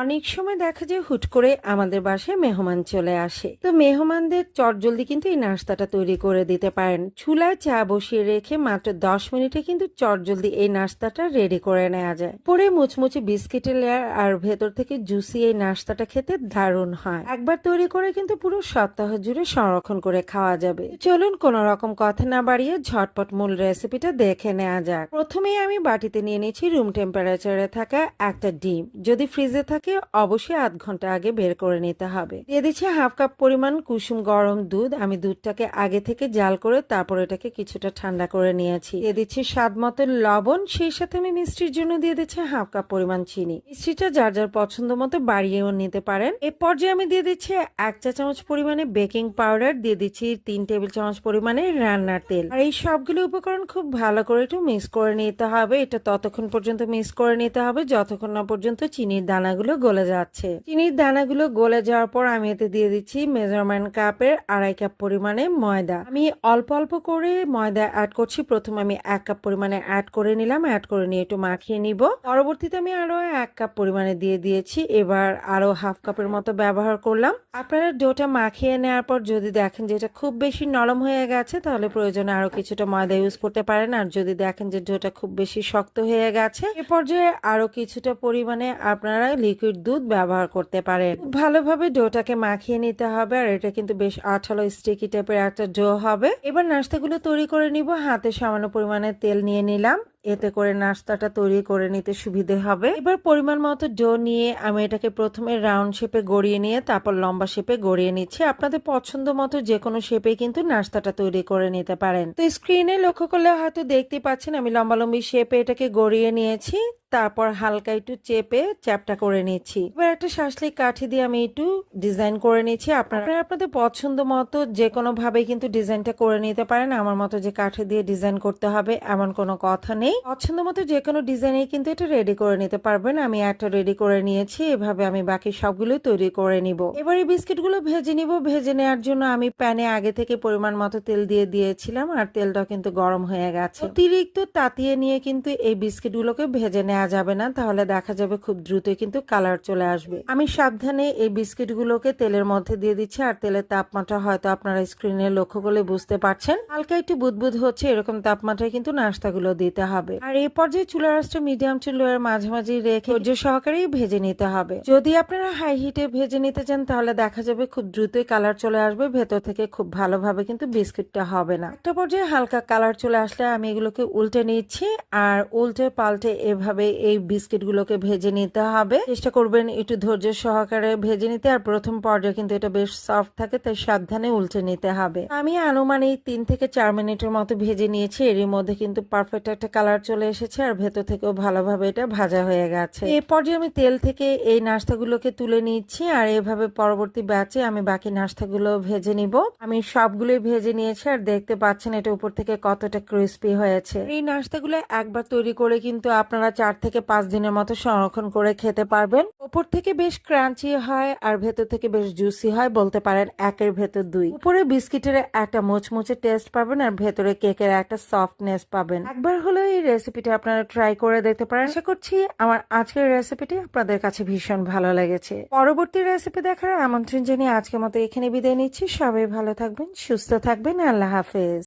অনেক সময় দেখা যায় হুট করে আমাদের বাসায় মেহমান চলে আসে। তো মেহমানদের চটজলদি কিন্তু এই নাস্তাটা তৈরি করে দিতে পারেন। চুলায় চা বসিয়ে রেখে মাত্র দশ মিনিটে কিন্তু চটজলদি এই নাস্তাটা রেডি করে নেওয়া যায়। পরে মুচমুচে বিস্কিটের লেয়ার আর ভেতর থেকে জুসি এই নাস্তাটা খেতে দারুণ হয়। একবার তৈরি করে কিন্তু পুরো সপ্তাহ জুড়ে সংরক্ষণ করে খাওয়া যাবে। চলুন কোন রকম কথা না বাড়িয়ে ঝটপট মূল রেসিপিটা দেখে নেওয়া যাক। প্রথমেই আমি বাটিতে নিয়ে নিয়েছি রুম টেম্পারেচারে থাকা একটা ডিম। যদি ফ্রিজে থাকে অবশ্যই আধ ঘণ্টা আগে বের করে নিতে হবে। দিয়ে দিচ্ছি হাফ কাপ পরিমাণ কুসুম গরম দুধ। আমি দুধটাকে আগে থেকে জাল করে তারপর এটাকে কিছুটা ঠান্ডা করে নিয়েছি। দিয়ে দিচ্ছি স্বাদ মতো লবণ। সেই সাথে আমি মিষ্টির জন্য দিয়ে দিচ্ছি হাফ কাপ পরিমাণ চিনি। মিষ্টিটা যার যার পছন্দ মতো বাড়িয়েও নিতে পারেন। এ পর্যায়ে আমি দিয়ে দিচ্ছি এক চা চামচ পরিমাণে বেকিং পাউডার। দিয়ে দিচ্ছি তিন টেবিল চামচ পরিমাণে রান্নার তেল। আর এই সবগুলো উপকরণ খুব ভালো করে একটু মিক্স করে নিতে হবে। এটা ততক্ষণ পর্যন্ত মিক্স করে নিতে হবে। যতক্ষণ না পর্যন্ত চিনির দানাগুলো গলে যাচ্ছে। চিনির দানাগুলো গলে যাওয়ার পর আমি এতে দিয়ে দিচ্ছি মেজারমেন্ট কাপের আড়াই কাপ পরিমাণে ময়দা। আমি অল্প অল্প করে ময়দা অ্যাড করছি। প্রথমে আমি এক কাপ পরিমাণে অ্যাড করে নিলাম। অ্যাড করে নিয়ে একটু মাখিয়ে নিব। পরবর্তীতে আমি আরও এক কাপ পরিমাণে দিয়ে দিয়েছি। এবার আরও হাফ কাপের মতো ব্যবহার করলাম। আপনারা ডোটা মাখিয়ে নেওয়ার পর যদি দেখেন যে এটা খুব বেশি নরম হয়ে গেছে, তাহলে প্রয়োজনে আরও কিছুটা ময়দা ইউজ করতে পারেন। আর যদি দেখেন যে ডোটা খুব বেশি শক্ত হয়ে গেছে, এ পর্যায়ে আরও কিছুটা পরিমাণে আপনারা লিকুইড দুধ ব্যবহার করতে পারেন। ভালোভাবে ডোটাকে মাখিয়ে নিতে হবে আর এটা কিন্তু বেশ আঠালো স্টিকি টাইপের একটা ডো হবে। এবার নাস্তাগুলো তৈরি করে নিব। হাতে সামান্য পরিমাণে তেল নিয়ে নিলাম। এতে করে নাস্তাটা তৈরি করে নিতে সুবিধে হবে। এবার পরিমাণ মতো ডো নিয়ে আমি এটাকে প্রথমে রাউন্ড শেপে গড়িয়ে নিয়ে তারপর লম্বা শেপে গড়িয়ে নিচ্ছি। আপনাদের পছন্দ মতো যে কোনো শেপে কিন্তু নাস্তাটা তৈরি করে নিতে পারেন। তো স্ক্রিনে লক্ষ্য করলে হয়তো দেখতে পাচ্ছেন আমি লম্বা লম্বি শেপে এটাকে গড়িয়ে নিয়েছি। তারপর হালকা একটু চেপে চ্যাপটা করে নিচ্ছি এবার একটা শাসলি কাঠি দিয়ে আমি একটু ডিজাইন করে নিচ্ছি আপনারা আপনাদের পছন্দ মতো যে কোনো ভাবে কিন্তু ডিজাইনটা করে নিতে পারেন। আমার মতো যে কাঠি দিয়ে ডিজাইন করতে হবে এমন কোনো কথা নেই। পছন্দ মতো যে কোনো ডিজাইনে কিন্তু এটা রেডি করে নিতে পারবেন। আমি একটা রেডি করে নিয়েছি। এভাবে আমি বাকি সবগুলো তৈরি করে নিব। এবার এই বিস্কিটগুলো ভেজে নিব। ভেজে নেওয়ার জন্য আমি প্যানে আগে থেকে পরিমাণ মতো তেল দিয়ে দিয়েছিলাম আর তেলটাও কিন্তু গরম হয়ে গেছে। অতিরিক্ত তাতিয়ে নিয়ে কিন্তু এই বিস্কিটগুলোকে ভেজে নেওয়া যাবে না, তাহলে দেখা যাবে খুব দ্রুতই কিন্তু কালার চলে আসবে। আমি সাবধানে এই বিস্কিটগুলোকে তেলের মধ্যে দিয়ে দিচ্ছি, আর তেলের তাপমাত্রা হয়তো আপনারা স্ক্রিনে লক্ষ্য করলে বুঝতে পারছেন। হালকা একটু বুদবুদ হচ্ছে, এরকম তাপমাত্রায় কিন্তু নাস্তাগুলো দিতে হবে। আর এই পর্যায়ে চুলা রাস্তা মিডিয়াম চুলার মাঝামাঝি রেখে ধৈর্য সহকারেই ভেজে নিতে হবে। যদি আপনারা হাই হিটে ভেজে নিতে চান, তাহলে দেখা যাবে খুব দ্রুতই কালার চলে আসবে, ভেতর থেকে খুব ভালোভাবে কিন্তু বিস্কিটটা হবে না। একটা পর্যায়ে হালকা কালার চলে আসলে আমি এগুলোকে উল্টে নিচ্ছি, আর উল্টে পাল্টে এভাবে এই বিস্কিটগুলোকে ভেজে নিতে হবে। চেষ্টা করবেন একটু ধৈর্য সহকারে ভেজে নিতে। আর প্রথম পর্যায়ে কিন্তু এটা বেশ সফট থাকে, তাই সাবধানে উল্টে নিতে হবে। আমি আনুমানিক তিন থেকে চার মিনিটের মতো ভেজে নিয়েছি। এরই মধ্যে কিন্তু পারফেক্ট একটা কালার চলে এসেছে, আর ভেতর থেকেও ভালোভাবে এটা ভাজা হয়ে গেছে। এই পর্যায়ে আমি তেল থেকে এই নাস্তাগুলোকে তুলে নিচ্ছি, আর এভাবে পরবর্তী ব্যাচে আমি বাকি নাস্তাগুলো ভেজে নিব। আমি সবগুলোই ভেজে নিয়েছি, আর দেখতে পাচ্ছেন এটা উপর থেকে কতটা ক্রিস্পি হয়েছে। এই নাস্তাগুলো একবার তৈরি করে কিন্তু আপনারা চার থেকে পাঁচ দিনের মতো সংরক্ষণ করে খেতে পারবেন। উপর থেকে বেশ ক্রাঞ্চি হয় আর ভেতর থেকে বেশ জুসি হয় বলতে পারেন একের ভেতর দুই। উপরে বিস্কিটের একটা মোচমুচে টেস্ট পাবেন আর ভেতরে কেকের একটা সফটনেস পাবেন। একবার হলেও এই রেসিপিটা আপনারা ট্রাই করে দেখতে পারেন। আশা করছি আমার আজকের রেসিপিটি আপনাদের কাছে ভীষণ ভালো লেগেছে। পরবর্তী রেসিপি দেখার আমন্ত্রণ জানিয়ে আজকের মতো এখানে বিদায় নিচ্ছি। সবাই ভালো থাকবেন, সুস্থ থাকবেন। আল্লাহ হাফেজ।